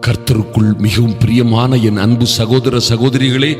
கர்த்தருக்குள் மிகவும் பிரியமான என் அன்பு சகோதர சகோதரிகளே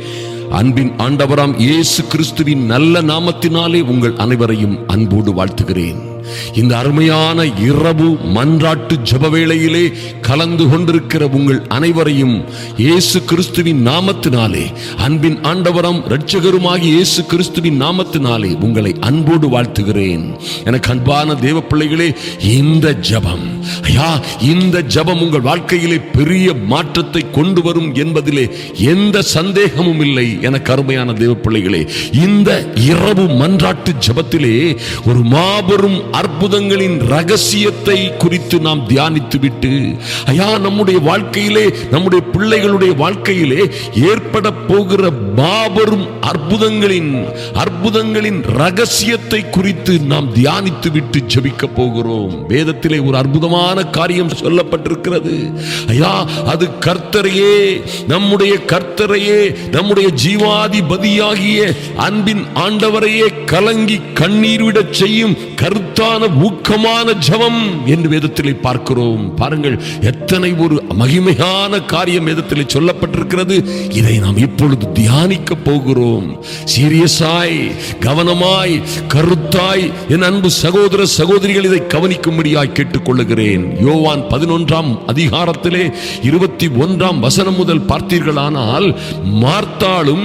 அன்பின் ஆண்டவராம் இயேசு கிறிஸ்துவின் நல்ல நாமத்தினாலே உங்கள் அனைவரையும் அன்போடு வாழ்த்துகிறேன். இந்த அருமையான இரவு மன்றாட்டு ஜப வேளையிலே கலந்து கொண்டிருக்கிற உங்கள் அனைவரையும் இயேசு கிறிஸ்துவின் நாமத்தினாலே அன்பின் ஆண்டவரம் இரட்சகருமாகி இயேசு கிறிஸ்துவின் நாமத்தினாலே உங்களை அன்போடு வாழ்த்துகிறேன். எனக்கு அன்பான தேவ பிள்ளைகளே இந்த ஜபம் ஐயா இந்த ஜபம் உங்கள் வாழ்க்கையிலே பெரிய மாற்றத்தை கொண்டு வரும் என்பதிலே எந்த சந்தேகமும் இல்லை. எனக்கு அருமையான தேவ பிள்ளைகளே இந்த இரவு மன்றாட்டு ஜபத்திலே ஒரு மாபெரும் அற்புதங்களின் ரகசியத்தை குறித்து நாம் தியானித்து விட்டு ஐயா நம்முடைய வாழ்க்கையிலே நம்முடைய பிள்ளைகளுடைய வாழ்க்கையிலே ஏற்பட போகிற மாபெரும் அற்புதங்களின் அற்புதங்களின் ரகசியத்தை குறித்து நாம் தியானித்து விட்டு ஜபிக்க போகிறோம். வேதத்திலே ஒரு அற்புதமான காரியம் சொல்லப்பட்டிருக்கிறது. ஐயா அது கர்த்தரையே நம்முடைய கர்த்தரையே நம்முடைய ஜீவாதிபதியாகிய அன்பின் ஆண்டவரையே கலங்கி கண்ணீர் விடச் செய்யும் கருத்தான ஊக்கமான ஜபம் என்று வேதத்திலே பார்க்கிறோம். பாருங்கள் எத்தனை ஒரு மகிமையான காரியம் வேதத்திலே சொல்லப்பட்டிருக்கிறது. இதை நாம் இப்பொழுது தியானிக்க போகிறோம். சீரியஸாய் கவனமாய் கருத்தாய் என் அன்பு சகோதர சகோதரிகள் இதை கவனிக்கும்படியாய் கேட்டுக்கொள்ளுகிறேன். யோவான் பதினொன்றாம் அதிகாரத்திலே இருபத்தி ஒன்றாம் வசனம் முதல் பார்த்தீர்களானால் மார்த்தாளும்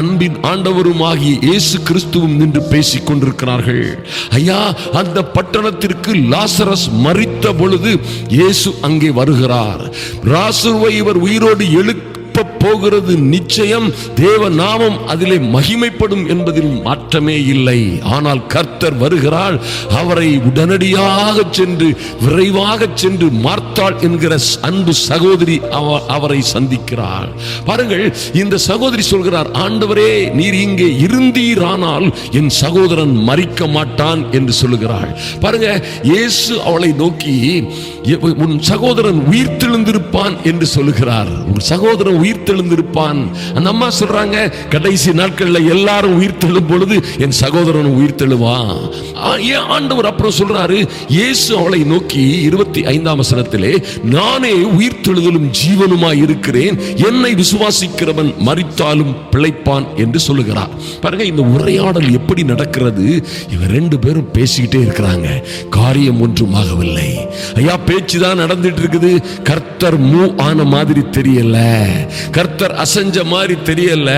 அன்பின் ஆண்டவருமாகிய இயேசு கிறிஸ்துவும் நின்று பேசிக் கொண்டிருக்கிறார்கள். ஐயா அந்த பட்டணத்திற்கு லாசரஸ் மரித்த பொழுது இயேசு அங்கே வருகிறார். ராசுவை இவர் உயிரோடு போகிறது நிச்சயம். தேவ நாமம் அதிலே மகிமைப்படும் என்பதில் மாற்றமே இல்லை. ஆனால் கர்த்தர் வருகிறாள் அவரை உடனடியாக சென்று விரைவாக சென்று மார்த்தாள் என்கிற அன்பு சகோதரி அவரை சந்திக்கிறாள் பாருங்கள் இந்த சகோதரி சொல்கிறார் ஆண்டவரே நீர் இங்கே இருந்தீரானால் என் சகோதரன் மறிக்க மாட்டான் என்று சொல்லுகிறாள். பாருங்க இயேசு அவளை நோக்கி உன் சகோதரன் உயிர்த்தெழுந்திருப்பான் என்று சொல்லுகிறார். உன் சகோதரன் உயிர்த்தெழுந்திருப்பான். அந்த அம்மா சொல்றாங்க கடைசி நாட்கள்ல எல்லாரும் உயிர்த்தெழும் பொழுது என் சகோதரன் உயிர்த்தெழுவான் ஏன் ஆண்டவர் அப்புறம் சொல்றாரு இயேசு அவளை நோக்கி இருபத்தி ஐந்தாம் வசனத்திலே நானே உயிர்த்தெழுதலும் ஜீவனுமாய் இருக்கிறேன். என்னை விசுவாசிக்கிறவன் மறித்தாலும் பிழைப்பான் என்று சொல்லுகிறார். பாருங்க இந்த உரையாடல் எப்படி நடக்கிறது? இவர் ரெண்டு பேரும் பேசிக்கிட்டே இருக்கிறாங்க. காரியம் ஒன்றும் ஆகவில்லை. ஐயா பேச்சு தான் நடந்துட்டு இருக்குது. கர்த்தர் மூ ஆன மாதிரி தெரியல. கர்த்தர் அசஞ்ச மாதிரி தெரியல.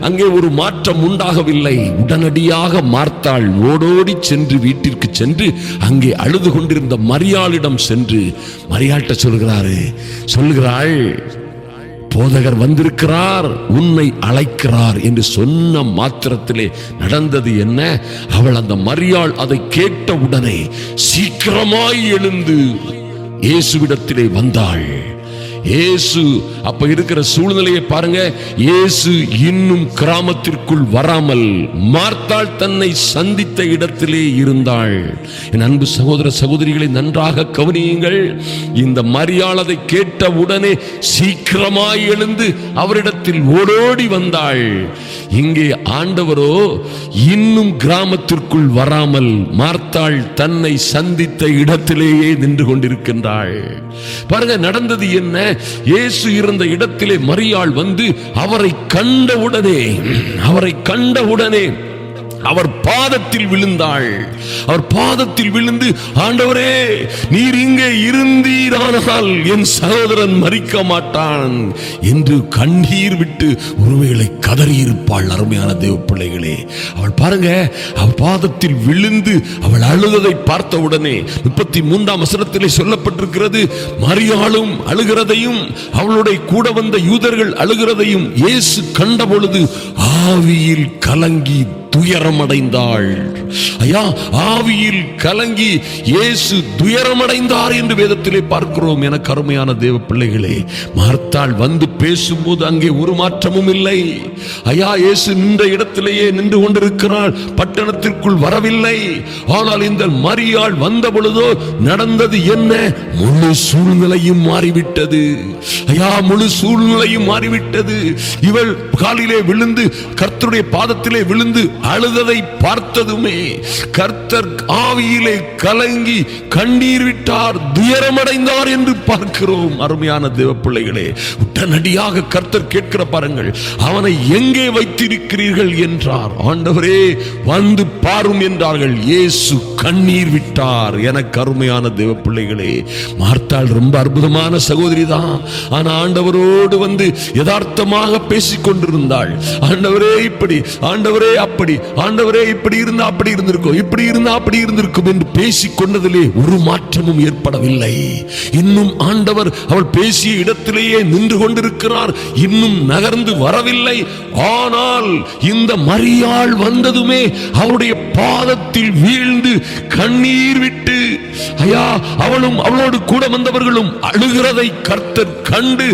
அங்கே ஒரு மாற்றம் உண்டாகவில்லை. உடனடியாக மார்த்தாள் ஓடோடி சென்று வீட்டிற்கு சென்று அங்கே அழுது கொண்டிருந்த மரியாளிடம் சென்று மரியாள்கிட்ட சொல்கிறாரு சொல்கிறாள் போதகர் வந்திருக்கிறார் உன்னை அழைக்கிறார் என்று சொன்ன மாத்திரத்திலே நடந்தது என்ன? அவள் அந்த மரியாள் அதை கேட்ட உடனே சீக்கிரமாய் எழுந்து இயேசுவிடத்திலே வந்தாள். இயேசு அப்ப இருக்கிற சூழ்நிலையை பாருங்க. இயேசு இன்னும் கிராமத்திற்குள் வராமல் மார்த்தாள் தன்னை சந்தித்த இடத்திலே இருந்தாள். என் அன்பு சகோதர சகோதரிகளை நன்றாக கவனியுங்கள். இந்த மரியாளதை கேட்ட உடனே சீக்கிரமாய் எழுந்து அவரிடத்தில் ஓடோடி வந்தாள். இங்கே ஆண்டவரோ இன்னும் கிராமத்திற்குள் வராமல் மார்த்தாள் தன்னை சந்தித்த இடத்திலேயே நின்று கொண்டிருக்கின்றாள். பாருங்க நடந்தது என்ன? இயேசு இருந்த இடத்திலே மரியாள் வந்து அவரை கண்டவுடனே அவரை கண்டவுடனே அவர் பாதத்தில் விழுந்தாள். அவர் பாதத்தில் விழுந்து ஆண்டவரே நீர் இங்கே இருந்தீரானால் என் சகோதரன் மறிக்க மாட்டான். என்று கண்ணீர் விட்டு ஒருவேளை கதறியிருப்பாள் அருமையான தேவ பிள்ளைகளே. அவள் பாருங்க அவள் பாதத்தில் விழுந்து அவள் அழுததை பார்த்த உடனே முப்பத்தி மூன்றாம் வசனத்திலே சொல்லப்பட்டிருக்கிறது மரியாளும் அழுகிறதையும் அவளுடைய கூட வந்த யூதர்கள் அழுகிறதையும் இயேசு கண்ட பொழுது ஆவியில் கலங்கி துயரமடைந்தாள். ஐயா ஆவியில் கலங்கி இயேசு துயரமடைந்தார் என்று வேதத்திலே பார்க்கிறோம். என கருமையான தேவ பிள்ளைகளே மார்த்தாள் வந்து பேசும்போது அங்கே ஒரு மாற்றமும் இல்லை. ஐயா இயேசு நின்ற இடத்திலேயே நின்று கொண்டிருக்கிறாள். பட்டணத்திற்குள் வரவில்லை. ஆனால் இந்த மரியாள் வந்த பொழுதோ நடந்தது என்ன? முழு சூழ்நிலையும் மாறிவிட்டது. ஐயா முழு சூழ்நிலையும் மாறிவிட்டது. இவள் காலிலே விழுந்து கர்த்தருடைய பாதத்திலே விழுந்து அழுததை பார்த்ததுமே கர்த்தர் ஆவியிலே கலங்கி கண்ணீர் விட்டார் துயரமடைந்தார் என்று பார்க்கிறோம். அருமையான தேவ பிள்ளைகளே உடனடியாக கர்த்தர் கேட்கிற பாருங்கள் அவனை எங்கே வைத்திருக்கிறீர்கள் என்றார். ஆண்டவரே வந்து பாரும் என்றார்கள். இயேசு கண்ணீர் விட்டார். எனக்கு அருமையான தேவ பிள்ளைகளே மார்த்தாள் ரொம்ப அற்புதமான சகோதரி தான். ஆனா ஆண்டவரோடு வந்து யதார்த்தமாக பேசிக் கொண்டிருந்தாள் ஆண்டவரே இப்படி ஆண்டவரே அப்படி ஆண்டவரே இப்படி இருந்தா அப்படி இருந்திருக்கும் இப்படி இருந்தா அப்படி இருந்திருக்கும் என்று பேசிக் கொண்டதிலே ஒரு மாற்றமும் ஏற்படவில்லை. இன்னும் ஆண்டவர் அவள் பேசிய இடத்திலேயே நின்று கொண்டிருக்கிறார் இன்னும் நகர்ந்து வரவில்லை. ஆனால் இந்த மரியாள் வந்ததுமே அவருடைய பாதத்தில் வீழ்ந்து கண்ணீர் விட்டு ஐயா அவளும் அவளோடு கூட வந்தவர்களும் அழுகிறதை கர்த்தர் கண்டு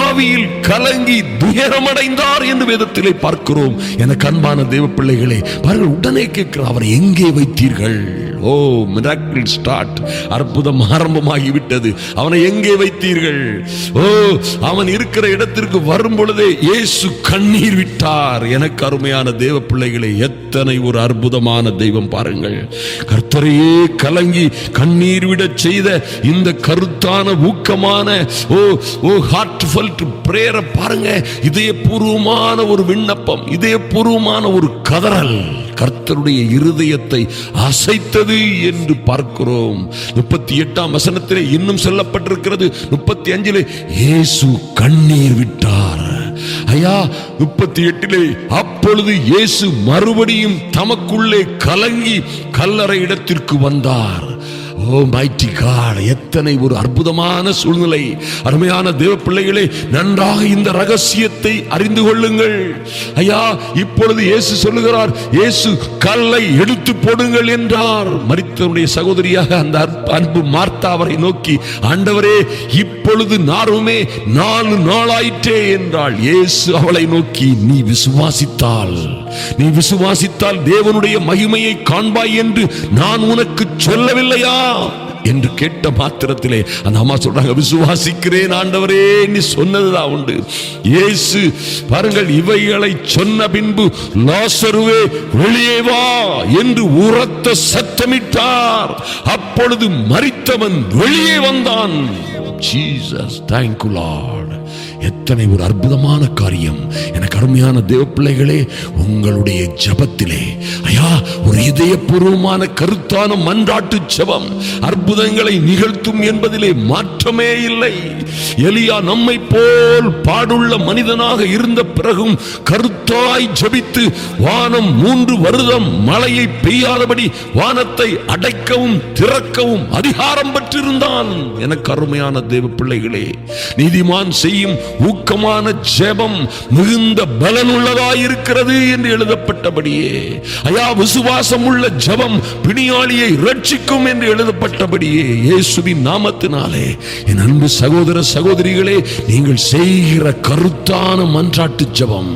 ஆவியில் கலங்கி துயரமடைந்தார் என்று வேதத்திலே பார்க்கிறோம். என கண்பான தேவ பிள்ளைகள் பாருங்கள் உடனே கேட்கிறார் அவரை எங்கே வைத்தீர்கள்? ஓ மிராக்கிள் ஸ்டார்ட் அற்புதம் ஆரம்பமாகி விட்டது அவனை எங்கே வைத்தீர்கள்? ஓ அவன் இருக்கிற இடத்திற்கு வரும் பொழுதே இயேசு கண்ணீர் விட்டார். எனக்கு அருமையான தேவ பிள்ளைகளை எத்தனை ஒரு அற்புதமான தெய்வம் பாருங்கள். கர்த்தரையே கலங்கி கண்ணீர் விடச் செய்த இந்த கருத்தான ஊக்கமான ஓ ஓ ஹார்ட் ஃபல்ட் பிரேயரை பாருங்க. இதயபூர்வமான ஒரு விண்ணப்பம் இதயபூர்வமான ஒரு கதறல். கர்த்தருடைய இருதயத்தை அசைத்தது என்று பார்க்கிறோம். முப்பத்தி எட்டாம் வசனத்திலே இன்னும் சொல்லப்பட்டிருக்கிறது. முப்பத்தி அஞ்சிலே இயேசு கண்ணீர் விட்டார். ஐயா முப்பத்தி எட்டிலே அப்பொழுது இயேசு மறுபடியும் தமக்குள்ளே கலங்கி கல்லறை இடத்திற்கு வந்தார். ஓ மைட்டி காட் எத்தனை ஒரு அற்புதமான சூழ்நிலை. அருமையான தேவ பிள்ளைகளே நன்றாக இந்த ரகசியத்தை அறிந்து கொள்ளுங்கள். ஐயா இப்பொழுது இயேசு சொல்லுகிறார் இயேசு கல்லை எடுத்து போடுங்கள் என்றார். மரித்தவருடைய சகோதரியாக அந்த அன்பு மார்த்தா அவரை நோக்கி ஆண்டவரே இப்பொழுது நாருமே நாலு நாளாயிற்றே என்றாள். இயேசு அவளை நோக்கி நீ விசுவாசித்தால் நீ விசுவாசித்தால் தேவனுடைய மகிமையை காண்பாய் என்று நான் உனக்கு சொல்லவில்லையா? என்று கேட்ட மாத்திரத்திலே அந்த அம்மா சொல்றாங்க விசுவாசிக்கிறேன் ஆண்டவரே நீ சொன்னதுதான் உண்டு. இயேசு பாருங்கள் இவைகளை சொன்ன பின்பு லாசருவே வெளியே வா என்று உரத்த சத்தமிட்டார். அப்பொழுது மறித்தவன் வெளியே வந்தான். ஜீசஸ் தேங்க்யூ லார்ட் எத்தனை ஒரு அற்புதமான காரியம். எனக்கு அருமையான தேவ பிள்ளைகளே உங்களுடைய ஜபத்திலே. ஐயா ஒரு இதயபூர்வமான கருத்தான மன்றாட்டு ஜெபம் அற்புதங்களை நிகழ்த்தும் என்பதிலே மாற்றமே இல்லை. எலியா நம்மை போல் பாடுள்ள மனிதனாக இருந்த பிறகும் கருத்தாய் ஜபித்து வானம் மூன்று வருடம் மழையை பெய்யாதபடி வானத்தை அடைக்கவும் திறக்கவும் அதிகாரம் பெற்றிருந்தான். எனக்கு அருமையான தேவ பிள்ளைகளே நீதிமான் செய்யும் ஊக்கமான ஜெபம் மிகுந்த பலனுள்ளதாய் இருக்கிறது என்று எழுதப்பட்டபடியே. ஐயா விசுவாசம் உள்ள ஜெபம் பிணியாளியை ரட்சிக்கும் என்று எழுதப்பட்டபடியே. இயேசுவின் நாமத்தினாலே என் அன்பு சகோதர சகோதரிகளே நீங்கள் செய்கிற கருத்தான மன்றாட்டு ஜெபம்.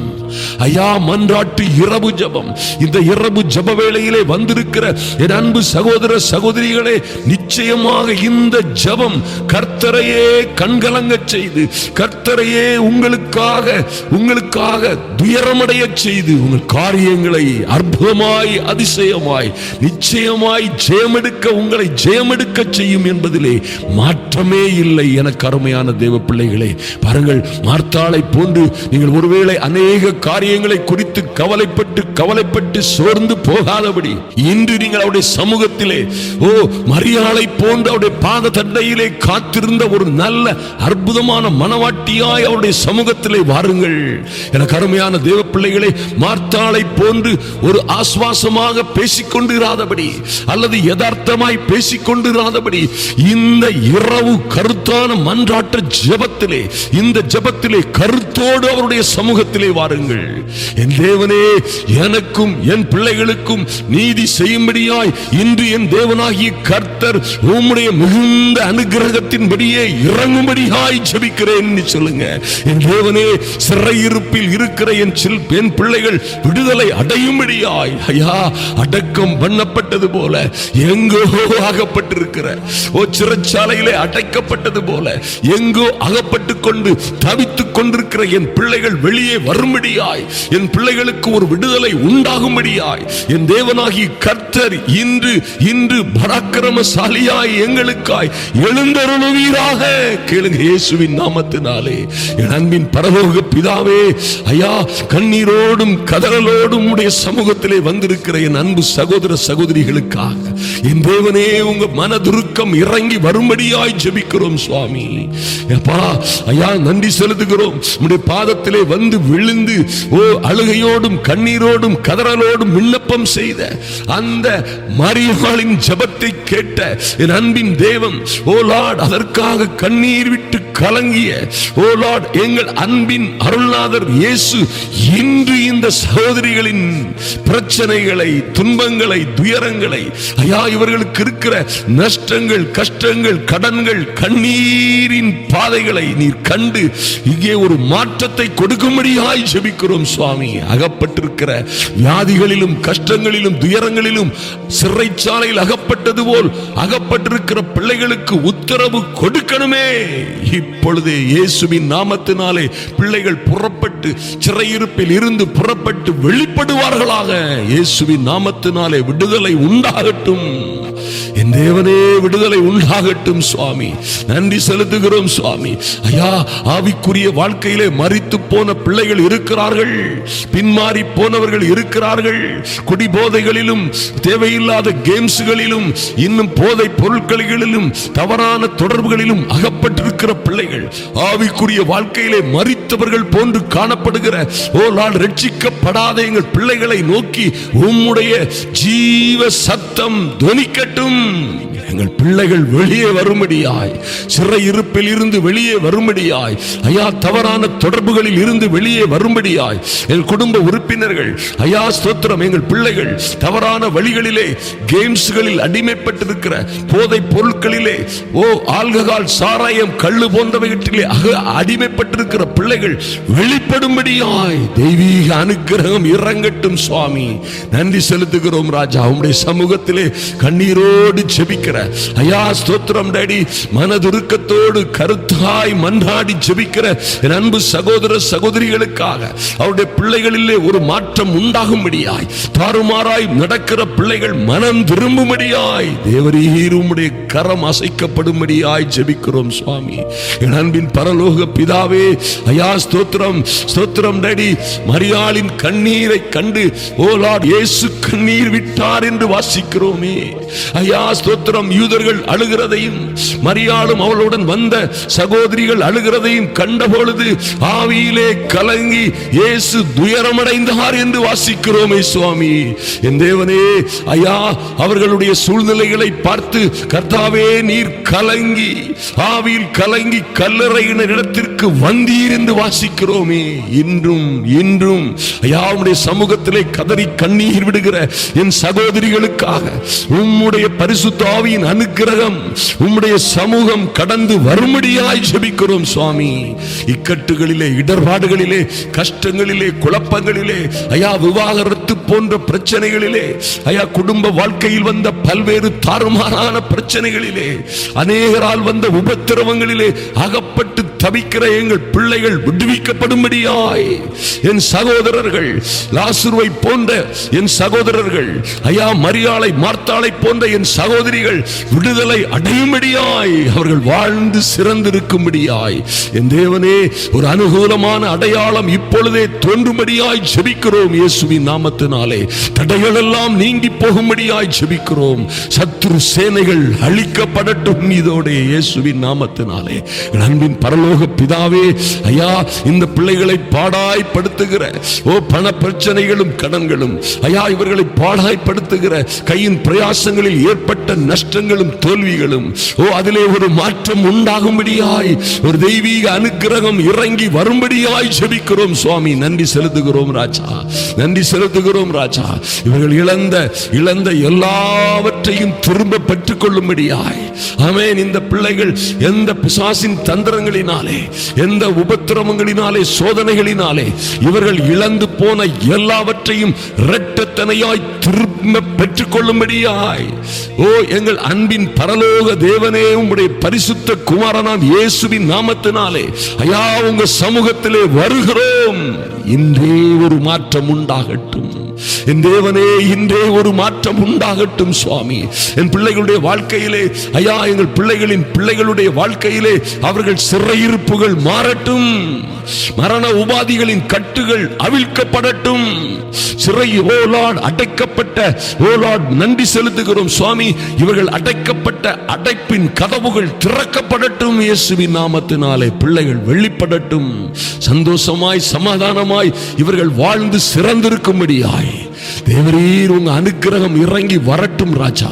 ஐயா மன்றாட்டு இரவு ஜபம். இந்த இரவு ஜப வேளையிலே வந்திருக்கிற என் அன்பு சகோதர சகோதரிகளே நிச்சயமாக இந்த ஜபம் கர்த்தரையே கண்கலங்க செய்து கர்த்தரை கர்த்தரையே உங்களுக்காக உங்களுக்காக துயரமடைய செய்து உங்கள் காரியங்களை அற்புதமாய் அதிசயமாய் நிச்சயமாய் ஜெயமெடுக்க உங்களை ஜெயமெடுக்க செய்யும் என்பதிலே மாற்றமே இல்லை எனக்கு அருமையான தேவ பிள்ளைகளே. பாருங்கள் மார்த்தாளை போன்று நீங்கள் ஒருவேளை அநேக காரியங்களை குறித்து கவலைப்பட்டு கவலைப்பட்டு சோர்ந்து போகாதபடி இன்று நீங்கள் அவருடைய சமூகத்திலே ஓ மரியாளை போன்று அவருடைய பாத தண்டையிலே காத்திருந்த ஒரு நல்ல அற்புதமான மனவாட்டியாய் அவருடைய சமூகத்திலே வாருங்கள். எனக்கு அருமையான தேவ பிள்ளைகளை மார்த்தாளை போன்று ஒரு ஆஸ்வாசமாக பேசிக்கொண்டிராதபடி அல்லது யதார்த்தமாய் பேசிக்கொண்டிராதபடி இந்த இரவு கருத்தான மன்றாட்ட ஜபத்திலே இந்த ஜபத்திலே கருத்தோடு அவருடைய சமூகத்திலே வாருங்கள். என் தேவனே எனக்கும் என் பிள்ளைகளுக்கும் நீதி செய்யும்படியாய் இன்று என் தேவனாகிய கர்த்தர் உம்முடைய மிகுந்த அனுகிரகத்தின்படியே இறங்கும்படியாய் ஜெபிக்கிறேன் சொல்லுங்க என் தேவனே சிறையிருப்பில் இருக்கிற என் சில் என் பிள்ளைகள் விடுதலை அடையும்படியாய். ஐயா அடக்கம் பண்ணப்பட்டது போல எங்கோ அகப்பட்டிருக்கிற ஓ சிறைச்சாலையிலே அடைக்கப்பட்டது போல எங்கோ அகப்பட்டு கொண்டு தவித்துக் கொண்டிருக்கிற என் பிள்ளைகள் வெளியே வரும்படியாய் என் பிள்ளைகளுக்கு ஒரு விடுதலை உண்டாகும்படியாய் என் தேவனாகி கர்த்தர் இன்று இன்று பராக்கிரமசாலியாய் எங்களுக்காய் எழுந்தருளுவீராக. கேளுங்க இயேசுவின் நாமத்தினாலே. என் அன்பின் பரலோக பிதாவே ஐயா கண்ணீரோடும் கதறலோடும் உடைய சமூகத்திலே வந்திருக்கிற என் அன்பு சகோதர சகோதரிகளுக்காக என் தேவனே உங்க மனதுருக்கம் இறங்கி வரும்படியாய் ஜெபிக்கிறோம் சுவாமி. அப்பா ஐயா நன்றி செலுத்துகிறோம். உடைய பாதத்திலே வந்து விழுந்து ஓ அழுகையோடும் கண்ணீரோடும் கதறலோடும் விண்ணப்பம் செய்த அந்த மரியாளின் ஜெபத்தை கேட்ட என் அன்பின் தேவன் ஓ லார்ட் அதற்காக கண்ணீர் விட்டு கலங்கிய ஓ லார்ட் எங்கள் அன்பின் அருள்நாதர் இயேசு இன்று இந்த சகோதரிகளின் பிரச்சனைகளை துன்பங்களை துயரங்களை ஐயா இவர்களுக்கு இருக்கிற நஷ்டங்கள் கஷ்டங்கள் கடன்கள் கண்ணீரின் பாதைகளை நீர் கண்டு இங்கே ஒரு மாற்றத்தை கொடுக்கும்படியாய் ஜெபிக்கிறோம் சுவாமி. அகப்பட்டிருக்கிற வியாதிகளிலும் கஷ்டங்களிலும் துயரங்களிலும் சிறைச்சாலையில் அகப்பட்டது போல் அகப்பட்டிருக்கிற பிள்ளைகளுக்கு உத்தரவு கொடுக்கணுமே. இப்பொழுதே இயேசுவின் நாமத்தினாலே பிள்ளைகள் புறப்பட்டு சிறையிருப்பில் இருந்து புறப்பட்டு வெளிப்படுவார்களாக. இயேசுவின் நாமத்தினாலே விடுதலை உண்டாகட்டும். என் தேவனே விடுதலை உண்டாகட்டும் சுவாமி. நன்றி செலுத்துகிறோம் சுவாமி. ஐயா ஆவிக்குரிய வாழ்க்கையிலே மறித்து போன பிள்ளைகள் இருக்கிறார்கள். பின்மாறி போனவர்கள் இருக்கிறார்கள். குடிபோதைகளிலும் தேவையில்லாத கேம்ஸ்களிலும் இன்னும் போதை பொருட்களிலும் தவறான தொடர்புகளிலும் அகப்பட்டிருக்கிற பிள்ளைகள் ஆவிக்குரிய வாழ்க்கையிலே மறித்தவர்கள் போன்று காணப்படுகிற ஓ நான் ரட்சிக்கப்படாத எங்கள் பிள்ளைகளை நோக்கி உம்முடைய ஜீவ சத்தம் துவனிக்கட்டும் எங்கள் பிள்ளைகள் வெளியே வரும்படியாய் சிறை இருப்பில் இருந்து வெளியே வரும்படியாய் ஐயா தவறான தொடர்புகளில் இருந்து வெளியே வரும்படியாய் என் குடும்ப உறுப்பினர்கள் ஐயா ஸ்தோத்திரம் எங்கள் பிள்ளைகள் தவறான வழிகளிலே கேம்ஸ்களில் அடிமைப்பட்டிருக்கிற போதை பொருட்களிலே ஓ ஆல்கஹால் சாராயம் கல்லு போன்றவைகளிலே அக அடிமைப்பட்டிருக்கிற பிள்ளைகள் வெளிப்படும்படியாய் தெய்வீக அனுகிரகம் இறங்கட்டும் சுவாமி. நன்றி செலுத்துகிறோம் ராஜா. உங்களுடைய சமூகத்திலே கண்ணீரோ மனதுருக்கத்தோடு ஜெபிக்கிற. ஐயா ஸ்தோத்திரம் டேடி. மனதுருக்கத்தோடு கருத்தாய் மன்றாடி ஜெபிக்கிற என் அன்பு சகோதர சகோதரிகளுக்காக அவருடைய பிள்ளைகளிலே ஒரு மாற்றம் உண்டாகும்படியாய் தாறுமாறாய் நடக்கிற பிள்ளைகள் மனம் திரும்பும்படியாய் தேவரீர் உம்முடைய கரம் அசைக்கப்படும்படியாய் ஜெபிக்கிறோம் சுவாமி. என் அன்பின் பரலோக பிதாவே ஐயா ஸ்தோத்திரம் ஸ்தோத்திரம் டேடி. மரியாளின் கண்ணீரை கண்டு ஓலார் இயேசு கண்ணீர் விட்டார் என்று வாசிக்கிறோமே. ஐயா ஸ்தோத்திரம். யூதர்கள் அழுகிறதையும் மரியாளும் அவளுடன் வந்த சகோதரிகள் அழுகிறதையும் கண்டபொழுது ஆவியிலே கலங்கி இயேசு துயரமடைந்தார் என்று வாசிக்கிறோமே சுவாமி. என் தேவனே ஐயா அவர்களுடைய சூழ்நிலைகளை பார்த்து கர்த்தாவே நீர் கலங்கி ஆவியில் கலங்கி கல்லறையினர் இடத்திற்கு வந்தீர் என்று வாசிக்கிறோமே. இன்றும் இன்றும் ஐயா உடைய சமூகத்திலே கதறி கண்ணீர் விடுகிற என் சகோதரிகளுக்காக உம்முடைய பரிசுத்த ஆவியின் அனுக்கிரகம் உம்முடைய சமூகம் கடந்து வரும்படியாய் ஜெபிக்கிறோம் சுவாமி. இக்கட்டுகளிலே இடர்பாடுகளிலே கஷ்டங்களிலே குழப்பங்களிலே ஐயா விவாகரத்து போன்ற பிரச்சனைகளிலே ஐயா குடும்ப வாழ்க்கையில் வந்த பல்வேறு தாறுமாறான பிரச்சனைகளிலே அநேகரால் வந்த உபத்திரவங்களிலே அகப்பட்டு தவிக்கிற எங்கள் பிள்ளைகள் விடுவிக்கப்படும்படியாய். என் சகோதரர்கள் லாசுருவை போன்ற என் சகோதரர்கள் ஐயா மரியாளை மார்த்தாளை போன்ற என் சகோதரிகள் விடுதலை அடையும்படியாய் அவர்கள் வாழ்ந்து சிறந்திருக்கும்படியாய். என் தேவனே ஒரு அனுகூலமான அடையாளம் இப்பொழுதே தோன்றும்படியாய் ஜெபிக்கிறோம் இயேசுவின் நாமத்தினாலே. தடைகள் எல்லாம் நீங்கி போகும்படியாய் ஜெபிக்கிறோம். சத்ரு சேனைகள் அழிக்கப்படட்டும் இதோட இயேசுவின் நாமத்தினாலே. அன்பின் பரலோ பரலோக பிதாவே ஐயா இந்த பிள்ளைகளை பாடாய்ப்படுத்துகிற ஓ பண பிரச்சனைகளும் கடன்களும் ஐயா இவர்களை பாடாய்ப்படுத்துகிற கையின் பிரயாசங்களில் ஏற்பட்ட நஷ்டங்களும் தோல்விகளும் ஓ அதிலே ஒரு மாற்றம் உண்டாகும்படியாய் ஒரு தெய்வீக அனுக்கிரகம் இறங்கி வரும்படியாய் செபிக்கிறோம் சுவாமி. நன்றி செலுத்துகிறோம் ராஜா. நன்றி செலுத்துகிறோம் ராஜா. இவர்கள் இழந்த இழந்த எல்லாவற்றையும் திரும்ப பெற்றுக் கொள்ளும்படியாய் ஆமென். இந்த பிள்ளைகள் எந்த பிசாசின் தந்திரங்களினால் வேதனைகளினாலே எந்த உபத்திரவங்களினாலே சோதனைகளினாலே இவர்கள் இழந்து போன எல்லாவற்றையும் இரட்டத்தனையாய் திரும்ப பெற்றுக்கொள்ளும்படியாய். ஓ எங்கள் அன்பின் பரலோக தேவனே உங்களுடைய பரிசுத்த குமாரனாம் இயேசுவின் நாமத்தினாலே ஐயா உங்க சமூகத்திலே வருகிறோம். இன்றே ஒரு மாற்றம் உண்டாகட்டும். என் தேவனே இன்றே ஒரு மாற்றம் உண்டாகட்டும் சுவாமி. என் பிள்ளைகளுடைய வாழ்க்கையிலே ஐயா எங்கள் பிள்ளைகளின் பிள்ளைகளுடைய வாழ்க்கையிலே அவர்கள் சிறையிருப்புகள் மாறட்டும். மரண உபாதிகளின் கட்டுகள் அவிழ்க்கப்படட்டும். சிறை ஓலாட் அடைக்கப்பட்ட ஓலாட் நன்றி செலுத்துகிறோம் சுவாமி. இவர்கள் அடைக்கப்பட்ட அடைப்பின் கதவுகள் திறக்கப்படட்டும். இயேசுவின் நாமத்தினாலே பிள்ளைகள் வெளிப்படட்டும். சந்தோஷமாய் சமாதானமாய் இவர்கள் வாழ்ந்து சிறந்திருக்கும்படியாய். தேவரீர் உங்க அனுக்கிரகம் இறங்கி வரட்டும் ராஜா.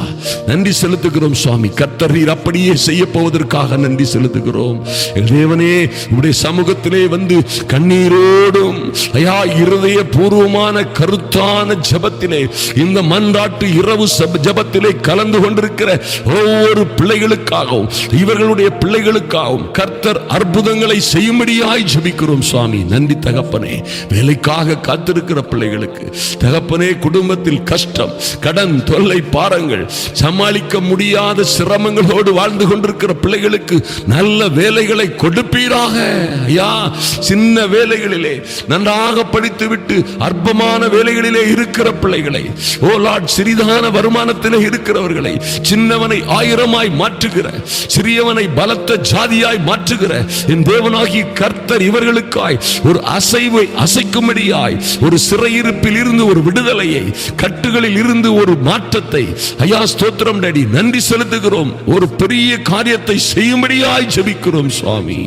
நன்றி செலுத்துகிறோம் சுவாமி. கத்தரீர் அப்படியே செய்ய போவதற்காக நன்றி செலுத்துகிறோம். தேவனே உடைய சமூகத்திலே வந்து கண்ணீரோடும் ஐயா இருதய பூர்வமான கருத்தான ஜபத்திலே இந்த மன்றாட்டு இரவு ஜபத்திலே ஜெபத்திலே கலந்து கொண்டிருக்கிற ஒவ்வொரு பிள்ளைகளுக்காகவும் இவர்களுடைய பிள்ளைகளுக்காகவும் கர்த்தர் அற்புதங்களை செய்யும்படியாய் ஜெபிக்கிறோம் சுவாமி. நன்றி தகப்பனே. வேலைக்காக காத்திருக்கிற பிள்ளைகளுக்கு தகப்பனே குடும்பத்தில் கஷ்டம் கடன் தொல்லை பாரங்கள் சமாளிக்க முடியாத சிரமங்களோடு வாழ்ந்து கொண்டிருக்கிற பிள்ளைகளுக்கு நல்ல வேலைகளை கொடுப்பீராக. ஐயா சின்ன வேலைகளிலே நன்றாக படித்துவிட்டு அற்பமான வேலைகளிலே இருக்கிற பிள்ளைகளை ஓ சிறிதான வருமானத்திலே இருக்கிறவர்களை சின்னவனை ஆயிரமாய் மாற்றுகிற சிறியவனை பலத்த ஜாதியாய் மாற்றுகிற என் தேவனாகி கர்த்தர் இவர்களுக்காய் ஒரு அசைவை அசைக்கும்படியாய் ஒரு சிறையிருப்பில் இருந்து ஒரு விடுதலை விடுதலையை கட்டுகளில் இருந்து ஒரு மாற்றத்தை. ஐயா ஸ்தோத்திரம் டடி. நன்றி செலுத்துகிறோம். ஒரு பெரிய காரியத்தை செய்யும்படியாய் ஜெபிக்கிறோம் சுவாமி.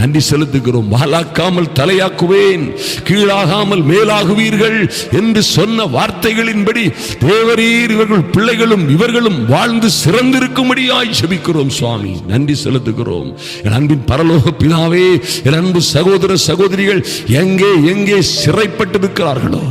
நன்றி செலுத்துகிறோம். வாலாக்காமல் தலையாக்குவேன். கீழாகாமல் மேலாகுவீர்கள் என்று சொன்ன வார்த்தைகளின்படி தேவரீர் இவர்கள் பிள்ளைகளும் இவர்களும் வாழ்ந்து சிறந்திருக்கும்படியாய் ஜெபிக்கிறோம் சுவாமி. நன்றி செலுத்துகிறோம். என் அன்பின் பரலோக பிதாவே என் அன்பு சகோதர சகோதரிகள் எங்கே எங்கே சிறைப்பட்டிருக்கிறார்களோ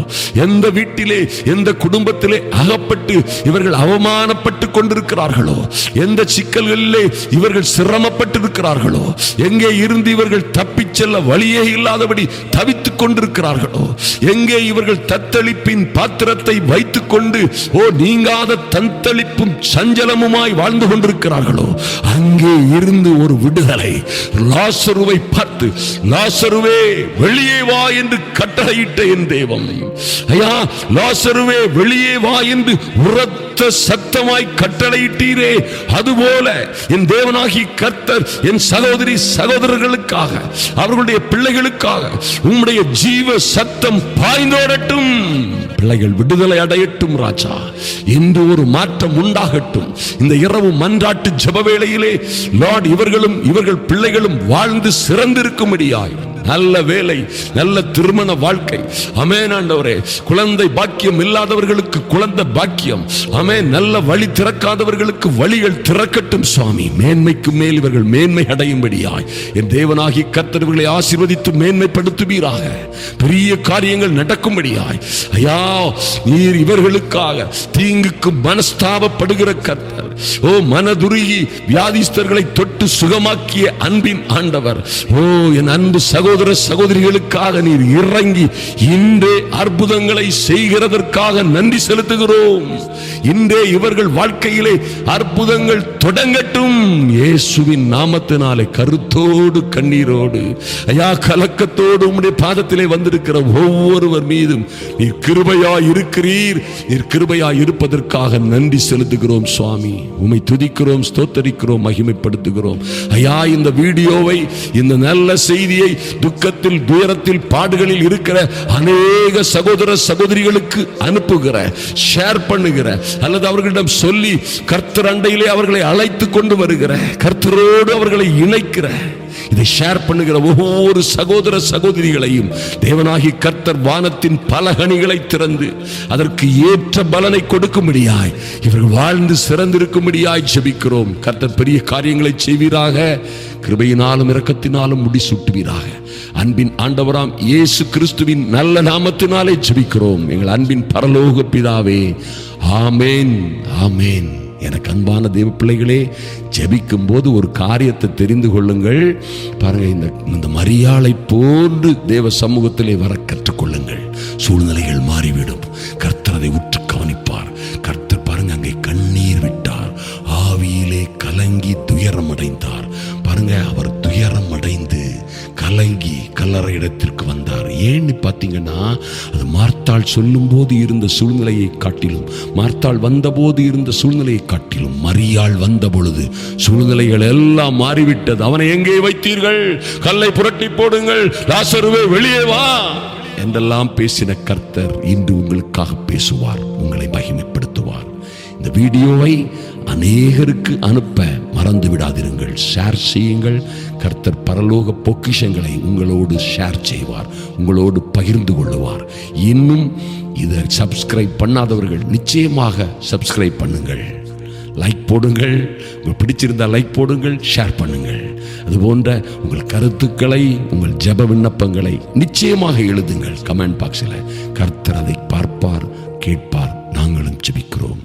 எந்த வீட்டிலே எந்த குடும்பத்திலே அகப்பட்டு இவர்கள் அவமானப்பட்டு கொண்டிருக்கிறார்களோ எந்த சிக்கல்களிலே இவர்கள் சிரமப்பட்டிருக்கிறார்களோ எங்கே இருந்து இவர்கள் தப்பிச் செல்ல வழியே இல்லாதபடி தவித்துக் கொண்டிருக்கிறார்களோ எங்கே இவர்கள் தத்தளிப்பின் பாத்திரத்தை வைத்துக் கொண்டு ஓ நீங்காத தத்தளிப்பும் சஞ்சலமுமாய் வாழ்ந்து கொண்டிருக்கிறார்களோ அங்கே இருந்து ஒரு விடுதலை. லாசருவை பார்த்து லாசருவே வெளியே வா என்று கட்டளையிட்ட என் தேவம் ஐயா லாசருவே வெளியே வா என்று உரத்த சத்தமாய் கட்டளையிட்டீரே. அதுபோல என் தேவனாகி கர்த்தர் என் சகோதரி சகோதரர்களுக்காக அவர்களுடைய பிள்ளைகளுக்காக உம்முடைய ஜீவ சத்தம் பாய்ந்தோடட்டும் பிள்ளைகள் விடுதலை அடையட்டும் ராஜா. இன்று ஒரு மாற்றம் உண்டாகட்டும். இந்த இரவு மன்றாட்டு ஜப வேளையிலே லார்ட் இவர்களும் இவர்கள் பிள்ளைகளும் வாழ்ந்து சிறந்திருக்கும்படியாய். நல்ல வேலை நல்ல திருமண வாழ்க்கை. அமேன் ஆண்டவரே. குழந்தை பாக்கியம் இல்லாதவர்களுக்கு குழந்தை பாக்கியம். அமே நல்ல வழி திறக்காதவர்களுக்கு வழிகள் திறக்கட்டும் சுவாமி. மேன்மைக்கு மேல் இவர்கள் மேன்மை அடையும்படியாய். என் தேவனாகி கத்தர்களை ஆசீர்வதித்து மேன்மைப்படுத்துவீராக. பெரிய காரியங்கள் நடக்கும்படியாய். ஐயா நீர் இவர்களுக்காக தீங்குக்கு மனஸ்தாபப்படுகிற கத்தர் ஓ மனதுருகி வியாதிஸ்தர்களை தொட்டு சுகமாக்கிய அன்பின் ஆண்டவர். ஓ என் அன்பு சகோதர சகோதரிகளுக்காக நீர் இறங்கி இன்றே அற்புதங்களை செய்கிறதற்காக நன்றி செலுத்துகிறோம். இன்றே இவர்கள் வாழ்க்கையிலே அற்புதங்கள் தொடங்கட்டும். இயேசுவின் நாமத்தினாலே கருத்தோடு கண்ணீரோடு ஐயா கலக்கத்தோடு உம்முடைய பாதத்திலே வந்திருக்கிற ஒவ்வொருவர் மீதும் நீர் கிருபையா இருக்கிறீர். நீர் கிருபையா இருப்பதற்காக நன்றி செலுத்துகிறோம் சுவாமி. உம்மை துதிக்கிறோம் ஸ்தோத்தரிக்கிறோம் மகிமைப்படுத்துகிறோம். ஐயா இந்த வீடியோவை இந்த நல்ல செய்தியை துக்கத்தில் துயரத்தில் பாடுகளில் இருக்கிற அநேக சகோதர சகோதரிகளுக்கு அனுப்புகிற ஷேர் பண்ணுகிற அல்லது அவர்களிடம் சொல்லி கர்த்தர் அண்டையிலே அவர்களை அழைத்து கொண்டு வருகிற கர்த்தரோடு அவர்களை இணைக்கிற இதை ஷேர் பண்ணுகிற ஒவ்வொரு சகோதர சகோதரிகளையும் தேவனாகி கர்த்தர் வானத்தின் பலகணிகளை திறந்து அதற்கு ஏற்ற பலனை கொடுக்கும்படியாய் இவர்கள் வாழ்ந்து சிறந்திருக்கும்படியாய் ஜெபிக்கிறோம். கர்த்தர் பெரிய காரியங்களை செய்வீராக. கிருபையினாலும் இரக்கத்தினாலும் முடிசூட்டுவீராக. அன்பின் ஆண்டவராம் இயேசு கிறிஸ்துவின் நல்ல நாமத்தினாலே ஜெபிக்கிறோம். எங்கள் அன்பின் பரலோக பிதாவே. ஆமேன் ஆமேன். எனக்கு அன்பான தேவ பிள்ளைகளே ஜெபிக்கும் போது ஒரு காரியத்தை தெரிந்து கொள்ளுங்கள். பாருங்க இந்த இந்த மரியாளை போன்று தேவ சமூகத்திலே வர கற்றுக்கொள்ளுங்கள். சூழ்நிலைகள் மாறிவிடும். கர்த்தர் அதை உற்று கவனிப்பார். கர்த்தர் பாருங்க அங்கே கண்ணீர் விட்டார். ஆவியிலே கலங்கி துயரம் அடைந்தார் பாருங்க அவர் துயரம் அடைந்து கலங்கி கல்லறை இடத்திற்கு வந்தார். ஏன்னு பார்த்தீங்கன்னா அது மார்த்தாள் சொல்லும்போது இருந்த சூழ்நிலையை காட்டிலும் மார்த்தாள் வந்தபோது இருந்த சூழ்நிலையை காட்டிலும் மரியாள் வந்த பொழுது சூழ்நிலைகள் எல்லாம் மாறிவிட்டது. அவனை எங்கே வைத்தீர்கள்? கல்லை புரட்டி போடுங்கள். லாசருவே வெளியே வா. என்றெல்லாம் பேசின கர்த்தர் இன்று உங்களுக்காக பேசுவார் உங்களை மகிமைப்படுத்துவார். இந்த வீடியோவை அநேகருக்கு அனுப்ப மறந்து விடாதிருங்கள் ஷேர் செய்யுங்கள். கர்த்தர் பரலோக பொக்கிஷங்களை உங்களோடு ஷேர் செய்வார் உங்களோடு பகிர்ந்து கொள்ளுவார். இன்னும் இதை சப்ஸ்கிரைப் பண்ணாதவர்கள் நிச்சயமாக சப்ஸ்கிரைப் பண்ணுங்கள். லைக் போடுங்கள். உங்களுக்கு பிடிச்சிருந்தால் லைக் போடுங்கள் ஷேர் பண்ணுங்கள். அதுபோன்ற உங்கள் கருத்துக்களை உங்கள் ஜெப விண்ணப்பங்களை நிச்சயமாக எழுதுங்கள். கமெண்ட் பாக்ஸில் கர்த்தர் அதை பார்ப்பார் கேட்பார். நாங்களும் சுபிக்கிறோம்